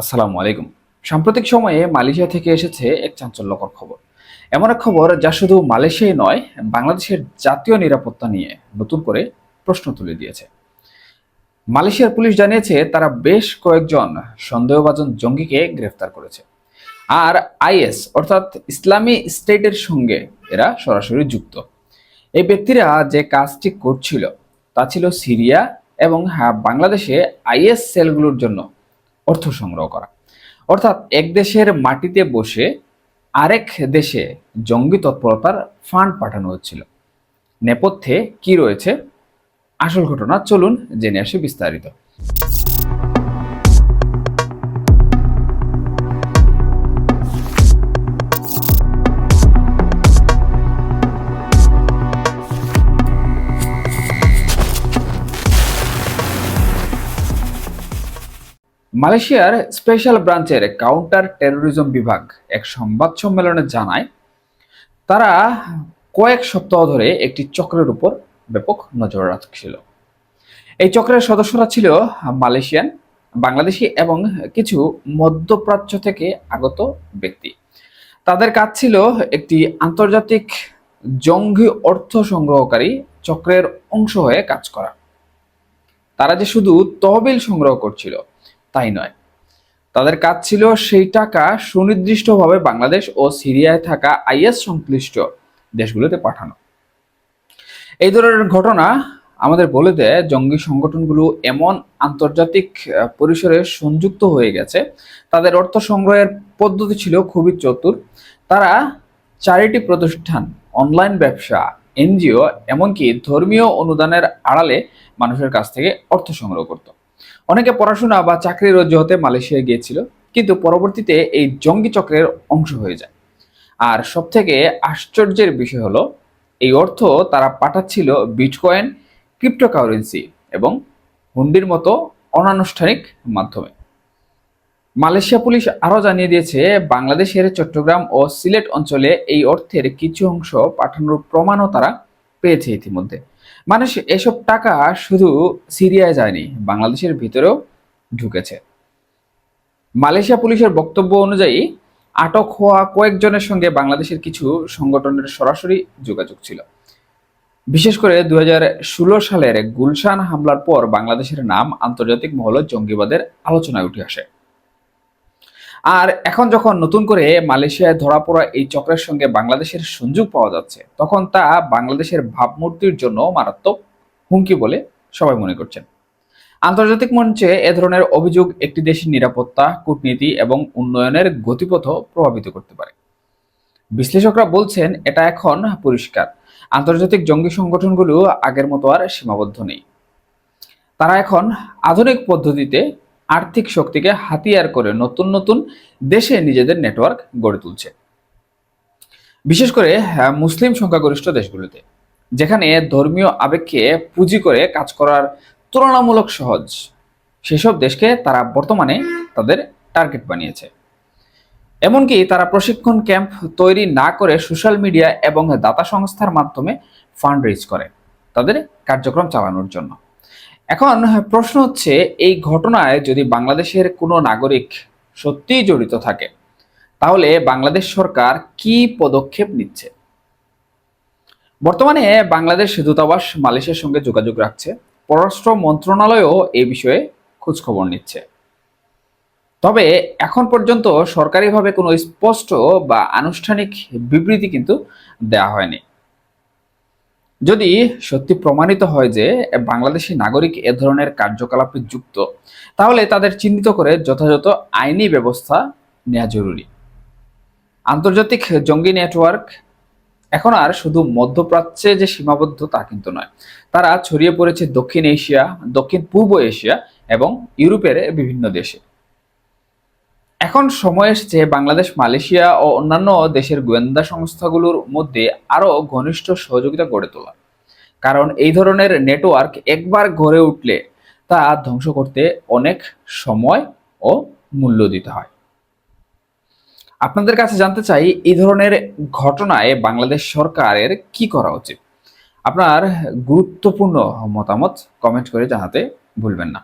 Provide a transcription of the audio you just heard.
আসসালামু আলাইকুম। সাম্প্রতিক সময়ে মালয়েশিয়া থেকে এসেছে এক চাঞ্চল্যকর খবর। এমন এক খবর যা শুধু মালয়েশিয়ায় নয়, বাংলাদেশের জাতীয় নিরাপত্তা নিয়ে নতুন করে প্রশ্ন তুলে দিয়েছে। মালয়েশিয়ার পুলিশ জানিয়েছে, তারা বেশ কয়েকজন সন্দেহভাজন জঙ্গিকে গ্রেফতার করেছে। আর আইএস, অর্থাৎ ইসলামী স্টেটের সঙ্গে এরা সরাসরি যুক্ত। এই ব্যক্তিরা যে কাজটি করছিল, তা ছিল সিরিয়া এবং হ্যাঁ বাংলাদেশে আইএস সেলগুলোর জন্য অর্থ সংগ্রহ করা। অর্থাৎ এক দেশের মাটিতে বসে আরেক দেশে জঙ্গি তৎপরতার ফান্ড পাঠানো হচ্ছিল। নেপথ্যে কি রয়েছে? আসল ঘটনা চলুন জেনে আসি বিস্তারিত। মালয়েশিয়ার স্পেশাল ব্রাঞ্চের কাউন্টার টেরোরিজম বিভাগ এক সংবাদ সম্মেলনে জানায়, তারা কয়েক সপ্তাহ ধরে একটি চক্রের উপর ব্যাপক নজর রাখছিল। এই চক্রের সদস্যরা ছিল মালয়েশিয়ান, বাংলাদেশি এবং কিছু মধ্যপ্রাচ্য থেকে আগত ব্যক্তি। তাদের কাজ ছিল একটি আন্তর্জাতিক জঙ্গি অর্থ সংগ্রহকারী চক্রের অংশ হয়ে কাজ করা। তারা যে শুধু তহবিল সংগ্রহ করছিল তাই নয়। তাদের কাজ ছিল সেই টাকা সুনির্দিষ্টভাবে বাংলাদেশ ও সিরিয়ায় থাকা আইএস সংশ্লিষ্ট দেশগুলোতে পাঠানো। এই ধরনের ঘটনা আমাদের বলে দেয়, জঙ্গি সংগঠনগুলো এমন আন্তর্জাতিক পরিসরে সংযুক্ত হয়ে গেছে। তাদের অর্থ সংগ্রহের পদ্ধতি ছিল খুবই চতুর। তারা চারিটি প্রতিষ্ঠান, অনলাইন ব্যবসা, এনজিও, এমনকি ধর্মীয় অনুদানের আড়ালে মানুষের কাছ থেকে অর্থ সংগ্রহ করত। অনেকে পড়াশোনা বা চাকরির অজুহাতে মালয়েশিয়া গিয়েছিল, কিন্তু পরবর্তীতে এই জঙ্গি চক্রের অংশ হয়ে যায়। আর সবথেকে আশ্চর্যের বিষয় হলো, এই অর্থ তারা পাঠাচ্ছিল বিটকয়েন, ক্রিপ্টোকারেন্সি এবং হুন্ডির মতো অনানুষ্ঠানিক মাধ্যমে। মালয়েশিয়া পুলিশ আরও জানিয়ে দিয়েছে, বাংলাদেশের চট্টগ্রাম ও সিলেট অঞ্চলে এই অর্থের কিছু অংশ পাঠানোর প্রমাণও তারা পেয়েছে ইতিমধ্যে। মানুষ এসব টাকা শুধু সিরিয়ায় যায়নি, বাংলাদেশের ভিতরেও ঢুকেছে। মালয়েশিয়া পুলিশের বক্তব্য অনুযায়ী, আটক হওয়া কয়েকজনের সঙ্গে বাংলাদেশের কিছু সংগঠনের সরাসরি যোগাযোগ ছিল। বিশেষ করে দুই হাজার ষোলো সালের গুলশান হামলার পর বাংলাদেশের নাম আন্তর্জাতিক মহলে জঙ্গিবাদের আলোচনায় উঠে আসে। আর এখন যখন নতুন করে মালয়েশিয়ায় ধরা পড়া এই চক্রের সঙ্গে বাংলাদেশের সংযোগ পাওয়া যাচ্ছে, তখন তা বাংলাদেশের ভাবমূর্তির জন্য মারাত্মক হুমকি বলে সবাই মনে করছেন। আন্তর্জাতিক মঞ্চে এ ধরনের অভিযোগ একটি দেশের নিরাপত্তা, কূটনীতি এবং উন্নয়নের গতিপথ প্রভাবিত করতে পারে। বিশ্লেষকরা বলছেন, এটা এখন পরিষ্কার। আন্তর্জাতিক জঙ্গি সংগঠনগুলো আগের মতো আর সীমাবদ্ধ নেই। তারা এখন আধুনিক পদ্ধতিতে আর্থিক শক্তিকে হাতিয়ার করে নতুন নতুন দেশে নিজেদের নেটওয়ার্ক গড়ে তুলছে। বিশেষ করে মুসলিম সংখ্যাগরিষ্ঠ দেশগুলোতে, যেখানে ধর্মীয় আবেগকে পুঁজি করে কাজ করার তুলনামূলক সহজ, সেসব দেশকে তারা বর্তমানে তাদের টার্গেট বানিয়েছে। এমনকি তারা প্রশিক্ষণ ক্যাম্প তৈরি না করে সোশ্যাল মিডিয়া এবং দাতা সংস্থার মাধ্যমে ফান্ড রেজ করে, তাদের কার্যক্রম চালানোর জন্য। এখন প্রশ্ন হচ্ছে, এই ঘটনায় যদি বাংলাদেশের কোনো নাগরিক সত্যিই জড়িত থাকে, তাহলে বাংলাদেশ সরকার কি পদক্ষেপ নিচ্ছে? বর্তমানে বাংলাদেশ দূতাবাস মালয়েশিয়ার সঙ্গে যোগাযোগ রাখছে, পররাষ্ট্র মন্ত্রণালয়ও এই বিষয়ে খোঁজখবর নিচ্ছে। তবে এখন পর্যন্ত সরকারিভাবে কোনো স্পষ্ট বা আনুষ্ঠানিক বিবৃতি কিন্তু দেওয়া হয়নি। যদি সত্যি প্রমাণিত হয় যে বাংলাদেশি নাগরিক এ ধরনের কার্যকলাপে যুক্ত, তাহলে তাদের চিহ্নিত করে যথাযথ আইনি ব্যবস্থা নেওয়া জরুরি। আন্তর্জাতিক জঙ্গি নেটওয়ার্ক এখন আর শুধু মধ্যপ্রাচ্যে যে সীমাবদ্ধ তা কিন্তু নয়, তারা ছড়িয়ে পড়েছে দক্ষিণ এশিয়া, দক্ষিণ পূর্ব এশিয়া এবং ইউরোপের বিভিন্ন দেশে। এখন সময় এসেছে বাংলাদেশ, মালয়েশিয়া ও অন্যান্য দেশের গোয়েন্দা সংস্থাগুলোর মধ্যে আরও ঘনিষ্ঠ সহযোগিতা গড়ে তোলা। কারণ এই ধরনের নেটওয়ার্ক একবার গড়ে উঠলে তা ধ্বংস করতে অনেক সময় ও মূল্য দিতে হয়। আপনাদের কাছে জানতে চাই, এই ধরনের ঘটনায় বাংলাদেশ সরকারের কি করা উচিত? আপনার গুরুত্বপূর্ণ মতামত কমেন্ট করে জানাতে ভুলবেন না।